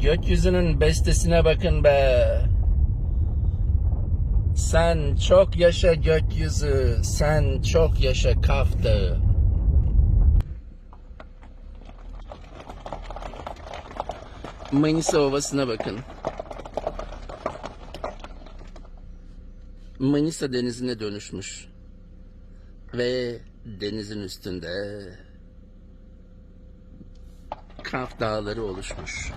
Gökyüzünün bestesine bakın be. Sen çok yaşa gökyüzü, sen çok yaşa Kaf. Manisa Ovası'na bakın. Manisa denizine dönüşmüş. Ve denizin üstünde Kaf Dağları oluşmuş.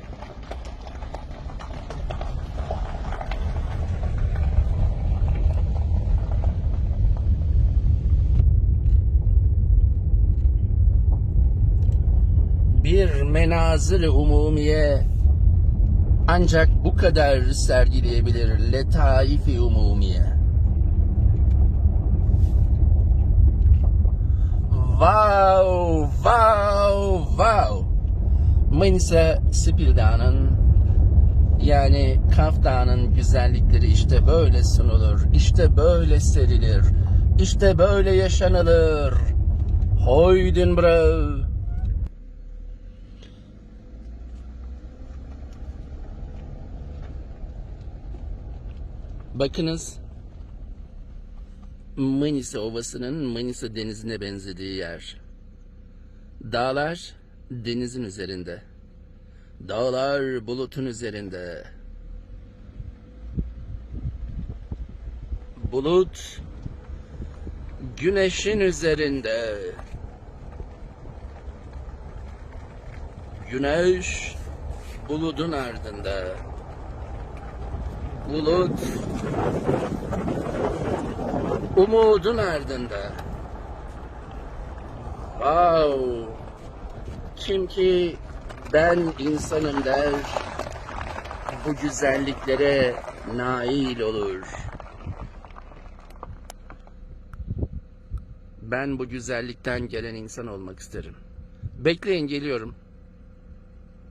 Bir menazır umumiye ancak bu kadar sergileyebilir letaif-i umumiye. Wow, wow, wow. Manisa Dağı'nın yani Kaf güzellikleri işte böyle sunulur, işte böyle serilir, işte böyle yaşanılır. Hoydun bro. Bakınız Manisa Ovası'nın Manisa Denizi'ne benzediği yer. Dağlar denizin üzerinde. Dağlar bulutun üzerinde. Bulut güneşin üzerinde. Güneş bulutun ardında. Bulut umudun ardında. Wow. Kim ki ben insanım der, bu güzelliklere nail olur. Ben bu güzellikten gelen insan olmak isterim. Bekleyin geliyorum.